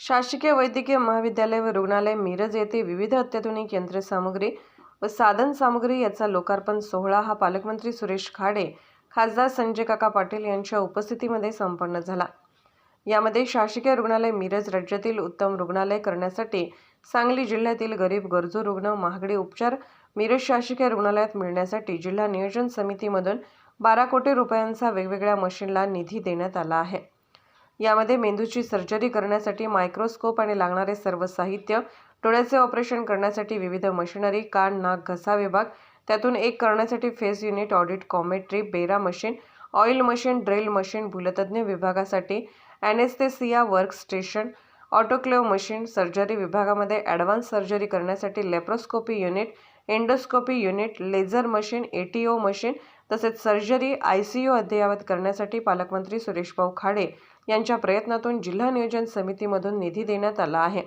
शासकीय वैद्यकीय महाविद्यालय व रुग्णालय मिरज येथे विविध अत्याधुनिक यंत्रसामुग्री व साधन सामुग्री याचा लोकार्पण सोहळा हा पालकमंत्री सुरेश खाडे खासदार संजय काका पाटील यांच्या उपस्थितीमध्ये संपन्न झाला. यामध्ये शासकीय रुग्णालय मिरज राज्यातील उत्तम रुग्णालय करण्यासाठी सांगली जिल्ह्यातील गरीब गरजू रुग्ण महागडे उपचार मिरज शासकीय रुग्णालयात मिळण्यासाठी जिल्हा नियोजन समितीमधून बारा कोटी रुपयांचा वेगवेगळ्या मशीनला निधी देण्यात आला आहे. यामध्ये मेंदूची सर्जरी करण्यासाठी मायक्रोस्कोप आणि लागणारे सर्व साहित्य डोळ्याचे ऑपरेशन करण्यासाठी विविध मशिनरी कान नाक घसा विभाग त्यातून एक करण्यासाठी face unit audiometry BERA machine oil machine drill machine भूलतज्ञ विभागासाठी anaesthesia work station autoclave machine surgery विभागामध्ये ॲडव्हान्स सर्जरी करण्यासाठी laparoscopy unit endoscopy unit laser machine ETO machine तसेच सर्जरी आय सी यू अद्ययावत करण्यासाठी पालकमंत्री सुरेशभाऊ खाडे यांच्या प्रयत्नातून जिल्हा नियोजन समितीमधून निधी देण्यात आला आहे.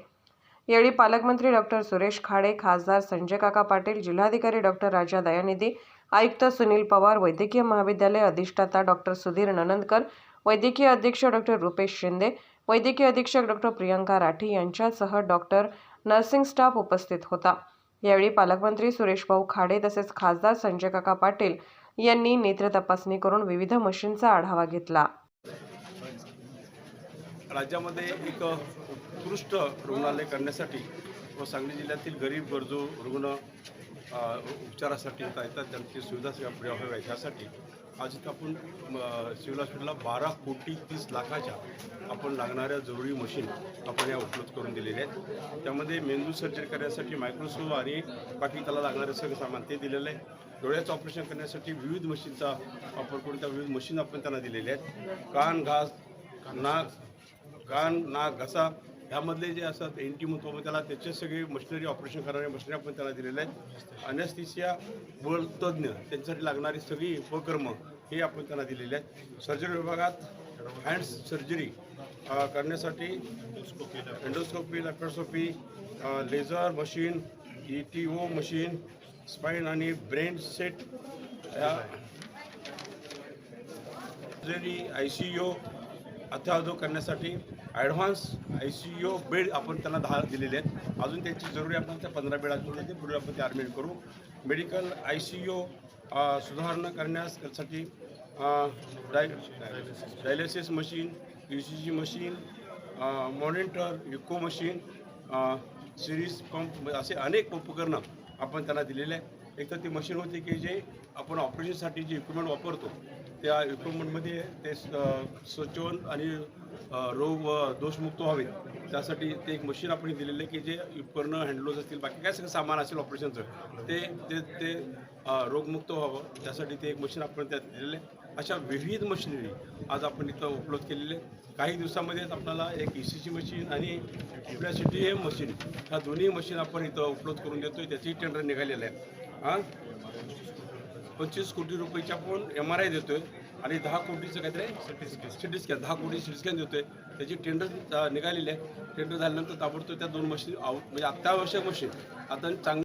यावेळी पालकमंत्री डॉक्टर सुरेश खाडे खासदार संजय काका पाटील जिल्हाधिकारी डॉक्टर राजा दयानिधी आयुक्त सुनील पवार वैद्यकीय महाविद्यालय अधिष्ठाता डॉक्टर सुधीर ननंदकर वैद्यकीय अधीक्षक डॉक्टर रुपेश शिंदे वैद्यकीय अधीक्षक डॉक्टर प्रियंका राठी यांच्यासह डॉक्टर नर्सिंग स्टाफ उपस्थित होता. यावेळी पालकमंत्री सुरेशभाऊ खाडे तसेच खासदार संजय काका पाटील यांनी नेत्र तपासणी करून विविध मशीनचा आढावा घेतला. राज्यामध्ये एक उत्कृष्ट रुग्णालय करण्यासाठी व सांगली जिल्ह्यातील गरीब गरजू रुग्ण उपचारासाठी येता येतात. त्यांची सुविधा सेवा पुढे व्हाव्या यासाठी आज इथं आपण सिव्हिल हॉस्पिटलला बारा कोटी तीस लाखाच्या आपण लागणाऱ्या जरुरी मशीन आपण या उपलब्ध करून दिलेल्या आहेत. त्यामध्ये मेंदू सर्जरी करण्यासाठी मायक्रोस्कोप आणि बाकी त्याला लागणारे सगळं सामान ते दिलेलं आहे. डोळ्याचं ऑपरेशन करण्यासाठी विविध मशीनचा वापर करून त्या विविध मशीन आपण त्यांना दिलेल्या आहेत. कान घास नाक कान नाक घसा ह्यामधले जे असतात एन टी म्हणतो त्याला त्याचे सगळे मशिनरी ऑपरेशन करणाऱ्या मशिनरी आपण त्यांना दिलेल्या आहेत. अनेस्थिसिया बळ तज्ज्ञ त्यांच्यासाठी लागणारी सगळी उपक्रम हे आपण त्यांना दिलेले आहेत. सर्जरी विभागात हँड सर्जरी करण्यासाठी endoscopy laparoscopy laser machine E T O machine spine आणि brain set surgery I C U अत्यावधक करण्यासाठी advance I C U bed आपण त्यांना दहा दिलेले आहेत. अजून त्यांची जरुरी आपण त्या पंधरा बेड अजून ते पुढे आपण ते ॲडमिट करू. मेडिकल आय सी यू सुधारणा करण्यासाठी डाय dialysis machine U C G machine monitor echo machine syringe pump असे अनेक उपकरणं आपण त्यांना दिलेले आहे एक तर ती मशीन होती की जे आपण ऑपरेशनसाठी जे इक्विपमेंट वापरतो त्या इक्विपमेंटमध्ये ते स्वच्छवन आणि रोग व दोषमुक्त व्हावे. त्यासाठी ते एक मशीन आपण दिलेलं आहे की जे उपकरणं हँडलोज असतील बाकी काय सगळं सामान असेल ऑपरेशनचं ते ते ते रोगमुक्त व्हावं. त्यासाठी ते एक मशीन आपण त्यात दिलेलं आहे. अशा विविध मशिनरी आज आपण इथं उपलब्ध केलेले आहे काही दिवसामध्येच आपल्याला एक ई सी ची मशीन आणि आपल्या एम मशीन ह्या दोन्ही मशीन आपण इथं उपलब्ध करून देतोय. त्याचीही टेंडर निघालेलं आहे हां? पंचवीस कोटी रुपयेच्या आपण एम आर आय देतोय आणि दहा कोटीचं काहीतरी सिटी स्कॅन दहा कोटी सिटी स्कॅन देतोय. त्याची टेंडर निघालेली आहे. टेंडर झाल्यानंतर ताबडतोब त्या दोन मशीन आव म्हणजे अत्यावश्यक मशीन आता चांगली